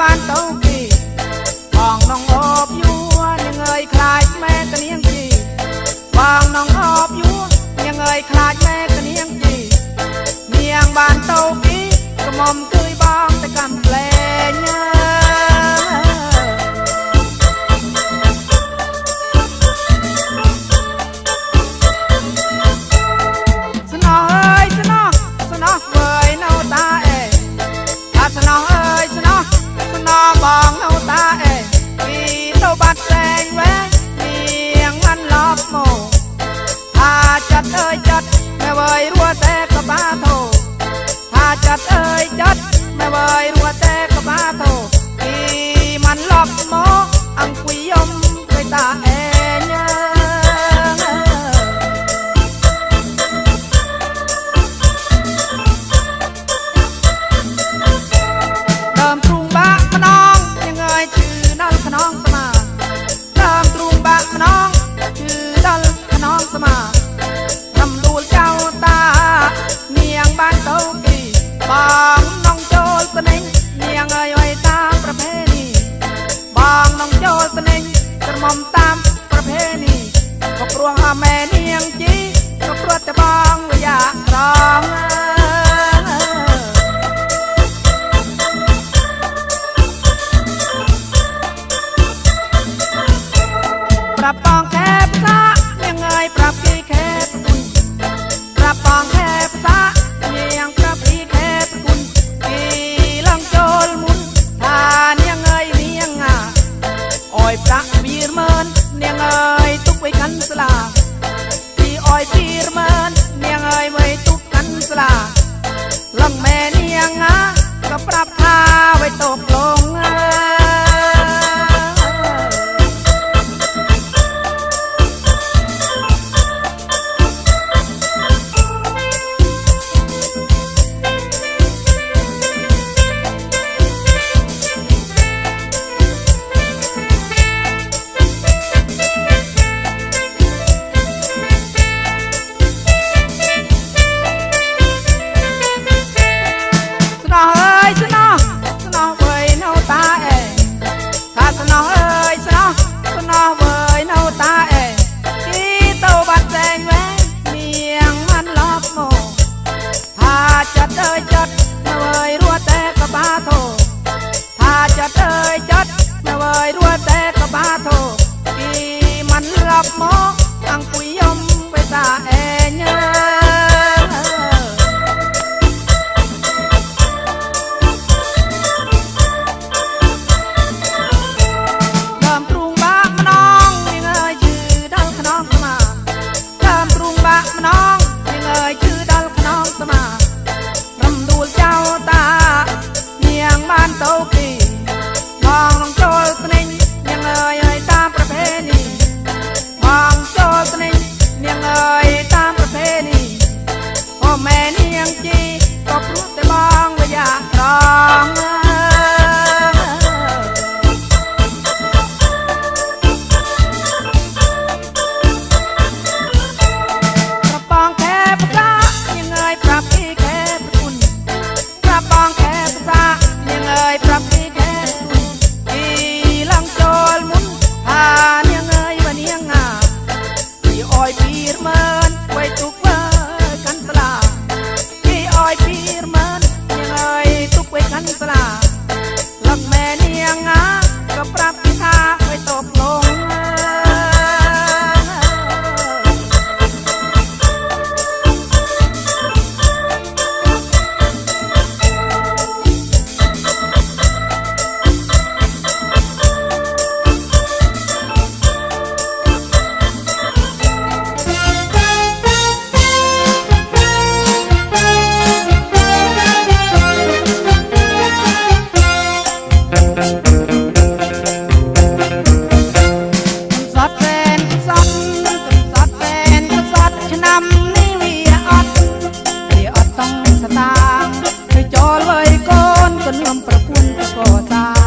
บ้านเต้าปีห้องน้องอบยัวยังเงยคลายแม่กะเนียงจีห้องน้องอบยัวยังเงยคลายแม่กะเนียงจีเมียงบ้านเต้าปีกระมอมคือ จัดเอ้ยจัดแม่เวยรัวแต่ก็บ้าโตที่มันหลอกหมออังคุยยมเคยตา โตปีมองลง ก่อา